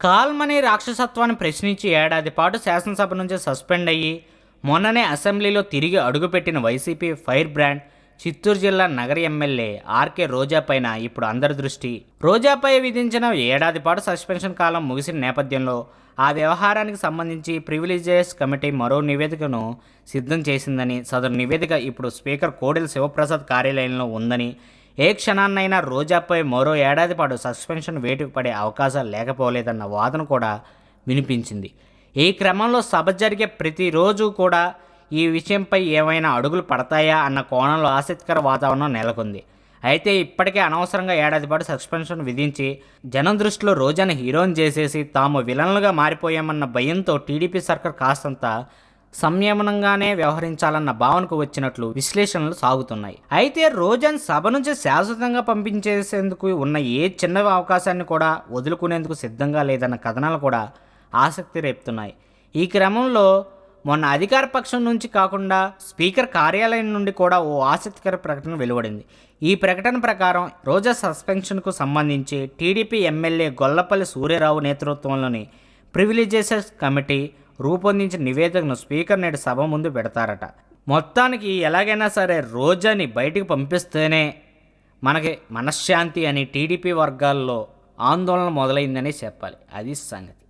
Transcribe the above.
Call money రాక్షసత్వాన్ని ప్రశ్నించి ఏడాది పాటు శాసనసభ నుంచి సస్పెండ్ అయ్యి మొన్ననే అసెంబ్లీలో తిరిగి అడుగుపెట్టిన వైసీపీ ఫైర్ బ్రాండ్ చిత్తూరు జిల్లా నగర ఎమ్మెల్యే ఆర్కే రోజా పైన ఇప్పుడు అందరి దృష్టి. రోజాపై విధించిన ఏడాది పాటు సస్పెన్షన్ కాలం ముగిసిన నేపథ్యంలో ఆ వ్యవహారానికి సంబంధించి ప్రివిలేజెస్ కమిటీ మరో నివేదికను సిద్ధం చేసిందని సదరు నివేదిక ఇప్పుడు స్పీకర్ కోడెల శివప్రసాద్ కార్యాలయంలో ఉందని ఏ క్షణాన్నైనా రోజాపై మరో ఏడాది పాటు సస్పెన్షన్ వేటుకు పడే అవకాశాలు లేకపోలేదన్న వాదన కూడా వినిపించింది. ఈ క్రమంలో సభ జరిగే ప్రతిరోజు కూడా ఈ విషయంపై ఏమైనా అడుగులు పడతాయా అన్న కోణంలో ఆసక్తికర వాతావరణం నెలకొంది. అయితే ఇప్పటికే అనవసరంగా ఏడాది పాటు సస్పెన్షన్ విధించి జనం దృష్టిలో రోజాను హీరోయిన్ చేసేసి తాము విలన్లుగా మారిపోయామన్న భయంతో టీడీపీ సర్కార్ కాస్తంత సంయమనంగానే వ్యవహరించాలన్న భావనకు వచ్చినట్లు విశ్లేషణలు సాగుతున్నాయి. అయితే రోజన్ సభ నుంచి శాశ్వతంగా పంపించేసేందుకు ఉన్న ఏ చిన్న అవకాశాన్ని కూడా వదులుకునేందుకు సిద్ధంగా లేదన్న కథనాలు కూడా ఆసక్తి రేపుతున్నాయి. ఈ క్రమంలో మొన్న అధికార పక్షం నుంచి కాకుండా స్పీకర్ కార్యాలయం నుండి కూడా ఓ ఆసక్తికర ప్రకటన వెలువడింది. ఈ ప్రకటన ప్రకారం రోజా సస్పెన్షన్కు సంబంధించి టీడీపీ ఎమ్మెల్యే గొల్లపల్లి సూర్యరావు నేతృత్వంలోని ప్రివిలేజెసెస్ కమిటీ రూపొందించిన నివేదికను స్పీకర్ నేడు సభ ముందు పెడతారట. మొత్తానికి ఎలాగైనా సరే రోజాని బయటికి పంపిస్తేనే మనకి మనశ్శాంతి అని టీడీపీ వర్గాల్లో ఆందోళన మొదలైందని చెప్పాలి. అది సంగతి.